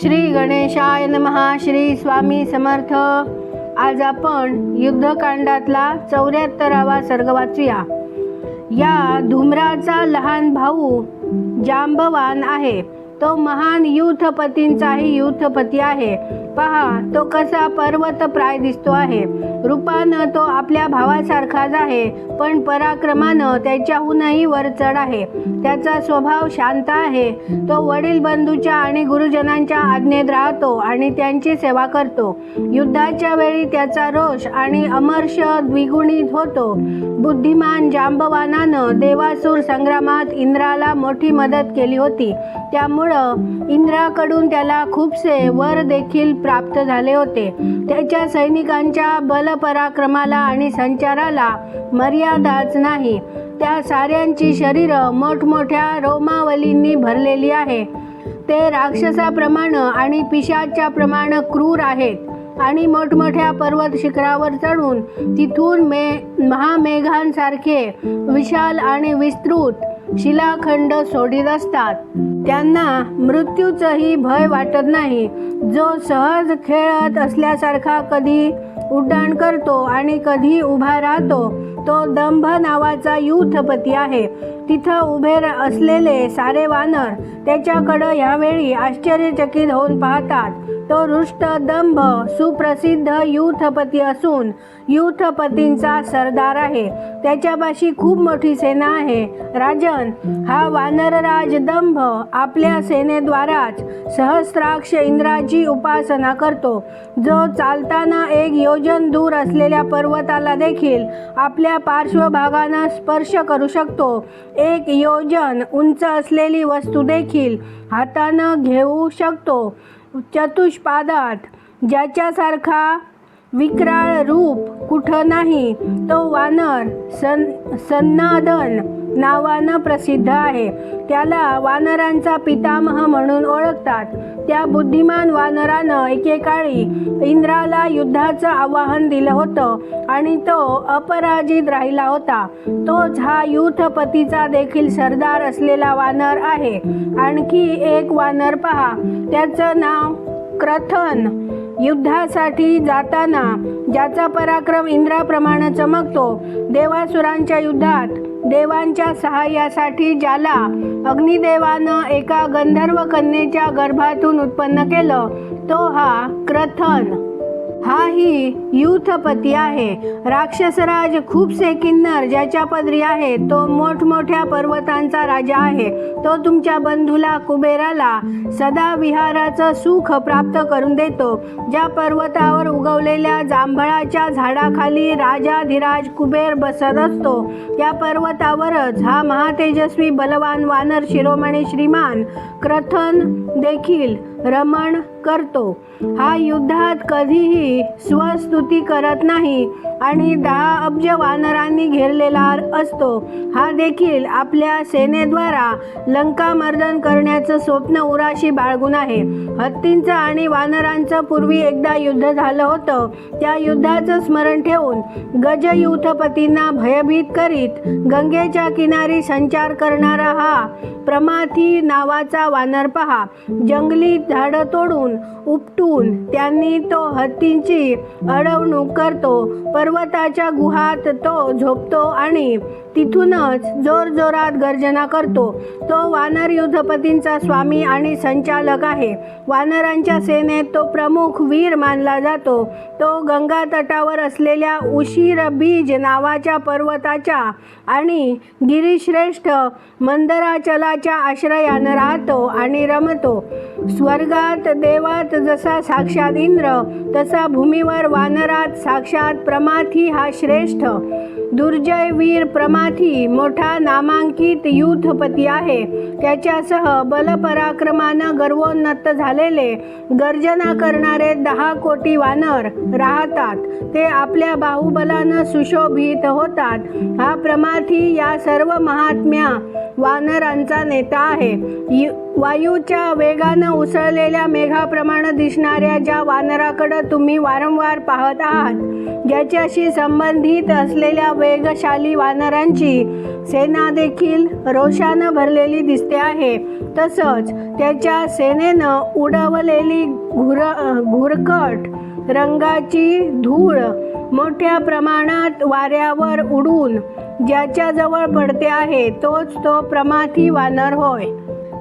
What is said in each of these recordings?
श्री गणेशाय नमहा श्री स्वामी समर्थ. आज आपण युद्धकांडातला चौऱ्याहत्तरावा सर्ग वाचूया. या धुमराचा लहान भाऊ जांबवान आहे. तो महान युथपतींचाही युथपती आहे. पहा तो कसा पर्वत प्राय दिसतो आहे. रूपानं तो आपल्या भावासारखाच आहे पण पराक्रमानं त्याच्याहूनही वर चढ आहे. त्याचा स्वभाव शांत आहे. तो वडील बंधूच्या आणि गुरुजनांच्या आज्ञेत राहतो आणि त्यांची सेवा करतो. युद्धाच्या वेळी त्याचा रोष आणि अमर्ष द्विगुणित होतो. बुद्धिमान जांबवानानं देवासूर संग्रामात इंद्राला मोठी मदत केली होती. त्यामुळं इंद्राकडून त्याला खूपसे वर देखील प्राप्त झाले होते. त्याच्या सैनिकांच्या बलपराक्रमाला आणि संचाराला मर्यादाच नाही. त्या साऱ्यांची शरीरं मोठमोठ्या रोमावलींनी भरलेली आहे. ते राक्षसाप्रमाणे आणि पिशाच्या प्रमाण क्रूर आहेत आणि मोठमोठ्या पर्वत शिखरावर चढून तिथून मे महामेघांसारखे विशाल आणि विस्तृत शिलाखंड सोडित असतात. त्यांना मृत्यूचंही भय वाटत नाही. जो सहज खेळत असल्यासारखा कधी उड्डाण करतो आणि कधी उभा राहतो तो दंभ नावाचा युथपती आहे. तिथं उभे र- असलेले सारे वानर त्याच्याकडं यावेळी आश्चर्यचकित होऊन पाहतात. तो रुष्ट दंभ सुप्रसिद्ध युथपती असून युथपतींचा सरदार आहे. त्याच्यापाशी खूप मोठी सेना आहे. राजन हा वानरराज दंभ आपल्या सेनेद्वाराच सहस्राक्ष इंद्राची उपासना करतो. जो चालताना एक योजन दूर असलेल्या पर्वताला देखील आपल्या पार्श्वभागानं स्पर्श करू शकतो. एक योजन उंच असलेली वस्तू देखील हातानं घेऊ शकतो. चतुष्पादात ज्याच्यासारखा विक्राळ रूप कुठं नाही तो वानर सन सन्नादन नावानं प्रसिद्ध आहे. त्याला वानरांचा पितामह म्हणून ओळखतात. त्या बुद्धिमान वानरानं एकेकाळी इंद्राला युद्धाचं आवाहन दिलं होतं आणि तो अपराजित राहिला होता. तोच हा युथपतीचा देखील सरदार असलेला वानर आहे. आणखी एक वानर पहा. त्याचं नाव क्रथन. युद्धासाठी जाताना ज्याचा पराक्रम इंद्राप्रमाणे चमकतो देवासुरांच्या युद्धात देवांच्या सहाय्यासाठी ज्याला अग्निदेवानं एका गंधर्व कन्येच्या गर्भातून उत्पन्न केलं तो हा क्रथन. हाही युथपती आहे. राक्षसराज खूपसे किन्नर ज्याच्या पदरी आहे तो मोठमोठ्या पर्वतांचा राजा आहे. तो तुमच्या बंधूला कुबेराला सदा विहाराचं सुख प्राप्त करून देतो. ज्या पर्वतावर उगवलेल्या जांभळाच्या झाडाखाली राजाधिराज कुबेर बसत असतो त्या पर्वतावरच हा महातेजस्वी बलवान वानर शिरोमणी श्रीमान क्रथन देखील रमण करतो. हा युद्धात कधीही स्वस्तुती करत नाही आणि दहा अब्ज वानरांनी घेरलेला असतो. हा देखील आपल्या सेनेद्वारा लंकामर्दन करण्याचं स्वप्न उराशी बाळगून आहे. हत्तींचं आणि वानरांचं पूर्वी एकदा युद्ध झालं होतं. त्या युद्धाचं स्मरण ठेवून गजयुथपतींना भयभीत करीत गंगेच्या किनारी संचार करणारा हा प्रमाथी नावाचा वानर पहा. जंगली झाडं तोडून उपटून त्यांनी तो हत्तींची अडवणूक करतो. पर्वताच्या गुहात तो झोपतो आणि तिथूनच जोरजोरात गर्जना करतो. तो वानर युद्धपतींचा स्वामी आणि संचालक आहे. वानरांच्या सेनेत तो प्रमुख वीर मानला जातो. तो गंगा तटावर असलेल्या उशीर बीज नावाच्या पर्वताच्या आणि गिरीश्रेष्ठ मंदराचलाच्या आश्रयानं राहतो आणि रमतो. स्वर्गात देवात जसा साक्षात इंद्र तसा भूमीवर वानरात साक्षात प्रमाथी हा श्रेष्ठ. दुर्जय वीर प्रमाथी मोठा नामांकित युद्धपती आहे. त्याच्यासह बलपराक्रमानं गर्वोन्नत झालेले गर्जना करणारे दहा कोटी वानर राहतात. ते आपल्या बाहुबलानं सुशोभित होतात. हा प्रमाथी या सर्व महात्म्या वानरांचा नेता आहे. यु- वायूच्या वेगानं उसळलेल्या मेघाप्रमाणे दिसणाऱ्या ज्या वानराकडं तुम्ही वारंवार पाहत आहात ज्याच्याशी संबंधित असलेल्या वेगशाली वानरांची सेना देखील रोषानं भरलेली दिसते आहे. तसंच त्याच्या सेनेनं उडवलेली घुर घुरकट रंगाची धूळ मोठ्या प्रमाणात वाऱ्यावर उडून ज्याच्याजवळ पडते आहे तोच तो प्रमाथी वानर होय.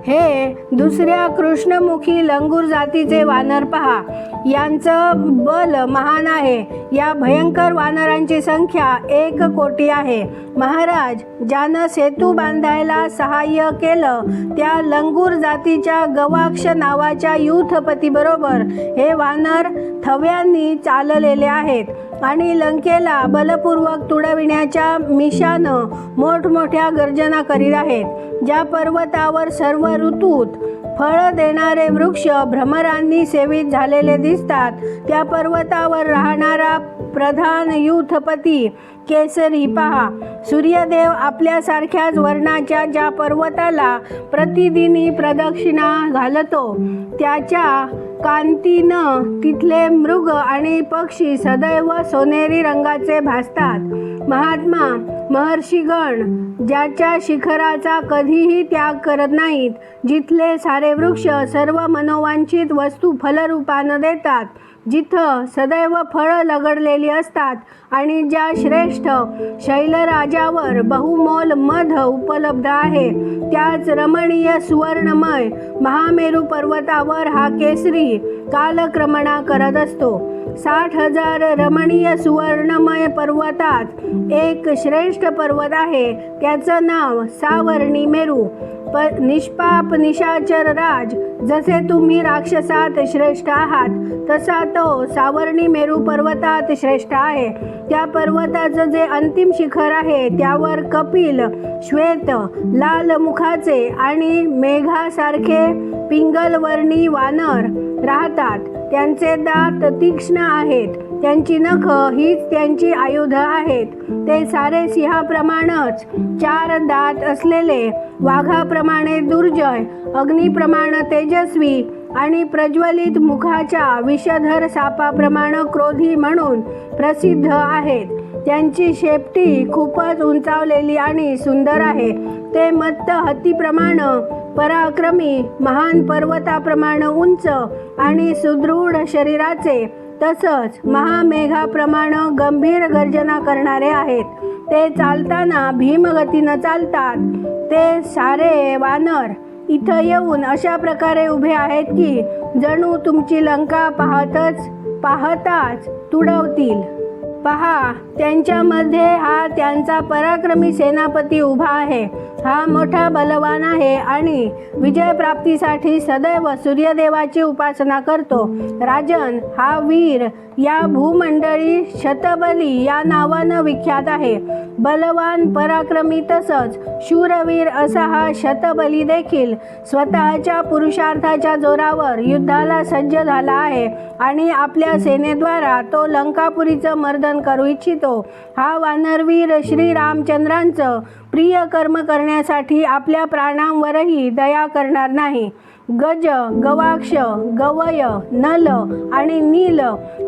हे दुसऱ्या कृष्णमुखी लंगूर जातीचे वानर पहा. यांचं बल महान आहे. या भयंकर वानरांची संख्या एक कोटी आहे. महाराज ज्यानं सेतू बांधायला सहाय्य केलं त्या लंगूर जातीच्या गवाक्ष नावाच्या युथपतीबरोबर हे वानर थव्यांनी चाललेले आहेत. आणि लंकेला बलपूर्वक तुडविण्याच्या मिशानं मोठमोठ्या गर्जना करीत आहेत. ज्या पर्वतावर सर्व ऋतूत फळ देणारे वृक्ष भ्रमरांनी सेवित झालेले दिसतात. त्या पर्वतावर राहणारा प्रधान युथपती केसरी पहा. सूर्यदेव आपल्यासारख्याच वर्णाच्या ज्या पर्वताला प्रतिदिनी प्रदक्षिणा घालतो त्याच्या कांतीनं तिथले मृग आणि पक्षी सदैव सोनेरी रंगाचे भासतात. महात्मा महर्षीगण ज्याच्या शिखराचा कधीही त्याग करत नाहीत जिथले सारे वृक्ष सर्व मनोवांछित वस्तू फलरूपानं देतात जिथं सदैव फळं लगडलेली असतात आणि ज्या श्रेष्ठ शैलराजावर बहुमोल मध उपलब्ध आहे त्याच रमणीय सुवर्णमय महामेरू पर्वतावर हा केसरी कालक्रमणा करत असतो. साठ हजार रमणीय सुवर्णमय पर्वतात. एक श्रेष्ठ पर्वत आहे. त्याचं नाव सावर्णी मेरू. प निष्पाप निशाचर राज. जसे तुम्ही राक्षसात श्रेष्ठ आहात तसा तो सावर्णी मेरू पर्वतात श्रेष्ठ आहे. त्या पर्वताचं जे अंतिम शिखर आहे त्यावर कपिल श्वेत लाल मुखाचे आणि मेघासारखे पिंगलवर्णी वानर राहतात. त्यांचे दात तीक्ष्ण आहेत. त्यांची नख हीच त्यांची आयुध आहेत. ते सारे सिंहाप्रमाणच चार दात असलेले वाघाप्रमाणे दुर्जय अग्निप्रमाणे तेजस्वी आणि प्रज्वलित मुखाच्या विषधर सापाप्रमाणे क्रोधी म्हणून प्रसिद्ध आहेत. त्यांची शेपटी खूपच उंचावलेली आणि सुंदर आहे. ते मत्त हत्तीप्रमाणे पराक्रमी महान पर्वताप्रमाणे उंच आणि सुदृढ शरीराचे तसंच महामेघाप्रमाणे गंभीर गर्जना करणारे आहेत. ते चालताना भीमगतीनं चालतात. ते सारे वानर इथं येऊन अशा प्रकारे उभे आहेत की जणू तुमची लंका पाहतच पाहताच तुडवतील. पहा त्यांच्यामध्ये हा त्यांचा पराक्रमी सेनापती उभा आहे. हा मोठा बलवान आहे आणि विजयप्राप्तीसाठी सदैव सूर्यदेवाची उपासना करतो. राजन हा वीर या भूमंडळी शतबली या नावानं विख्यात आहे. बलवान पराक्रमी तसंच शूरवीर असा हा शतबली देखील स्वतःच्या पुरुषार्थाच्या जोरावर युद्धाला सज्ज झाला आहे आणि आपल्या सेनेद्वारा तो लंकापुरीचं मर्द वंदन करू इच्छितो. हा वानरवीर श्रीरामचंद्रांचं प्रिय कर्म करण्यासाठी आपल्या प्राणांवरही दया करणार नाही. गज गवाक्ष गवय नल आणि नील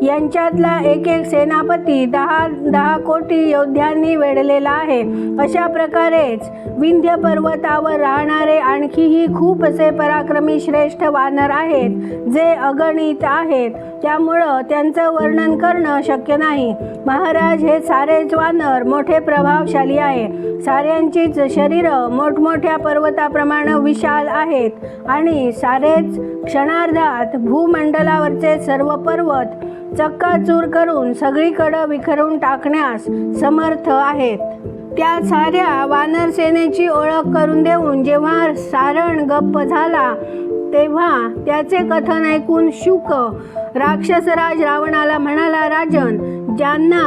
यांच्यातला एक एक सेनापती दहा दहा कोटी योद्ध्यांनी वेढलेला आहे. अशा प्रकारेच विंध्य पर्वतावर राहणारे आणखीही खूप असे पराक्रमी श्रेष्ठ वानर आहेत जे अगणित आहेत. त्यामुळं त्यांचं वर्णन करणं शक्य नाही. महाराज हे सारेच वानर मोठे प्रभावशाली आहे. सारे साऱ्यांचीच शरीरं मोठमोठ्या पर्वताप्रमाणे विशाल आहेत. आणि सारेच क्षणार्धात भूमंडलावरचे सर्व पर्वत चक्काचूर करून सगळीकडं विखरून टाकण्यास समर्थ आहेत. त्या साऱ्या वानर सेनेची ओळख करून देऊन जेव्हा सारण गप्प झाला तेव्हा त्याचे कथन ऐकून शुक राक्षसराज रावणाला म्हणाला राजन ज्यांना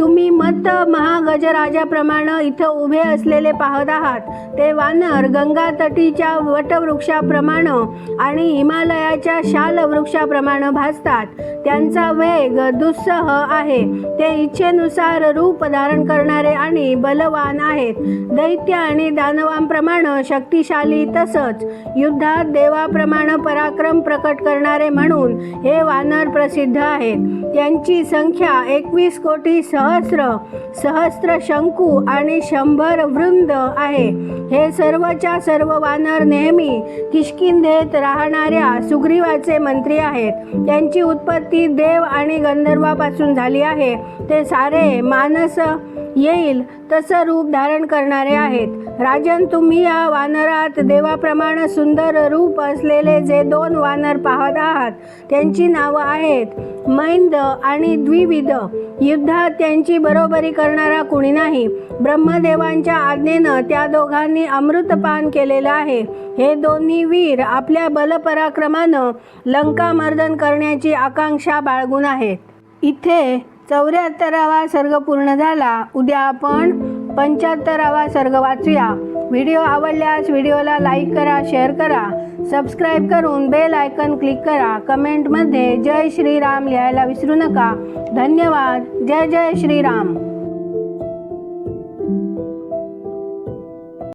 तुम्ही मत महागजराजाप्रमाणे इथं उभे असलेले पाहत आहात. ते वानर गंगातटीच्या वटवृक्षाप्रमाणे आणि हिमालयाच्या शालवृक्षाप्रमाणे भासतात. त्यांचा वेग दुस्सह आहे. ते इच्छेनुसार रूप धारण करणारे आणि बलवान आहेत. दैत्य आणि दानवांप्रमाणे शक्तिशाली तसंच युद्धात देवाप्रमाणे पराक्रम प्रकट करणारे म्हणून हे वानर प्रसिद्ध आहेत. त्यांची संख्या एकवीस कोटी सहस्र सहस्र शंकू आणि शंभर वृंद आहे. हे सर्वच्या सर्व वानर नेहमी किष्किंधेत राहणाऱ्या सुग्रीवाचे मंत्री आहेत. त्यांची उत्पत्ती देव आणि गंधर्वापासून झाली आहे. ते सारे मानस येईल तसं रूप धारण करणारे आहेत. राजन तुम्ही या वानरात देवाप्रमाणे सुंदर रूप असलेले जे दोन वानर पाहत आहात त्यांची नावं आहेत. मैंद आणि द्विविध युद्धात त्यांची बरोबरी करणारा कुणी नाही. ब्रह्मदेवांच्या आज्ञेनं त्या दोघांनी अमृतपान केलेलं आहे. हे दोन्ही वीर आपल्या बलपराक्रमानं लंकामर्दन करण्याची आकांक्षा बाळगून आहेत. इथे चौऱ्याहत्तरावा सर्ग पूर्ण झाला. उद्या आपण पंच्याहत्तरावा सर्ग वाचूया. व्हिडिओ आवडल्यास व्हिडिओला लाईक करा शेअर करा. सबस्क्राईब करून बेल आयकन क्लिक करा. कमेंटमध्ये जय श्रीराम लिहायला विसरू नका. धन्यवाद. जय जय श्रीराम.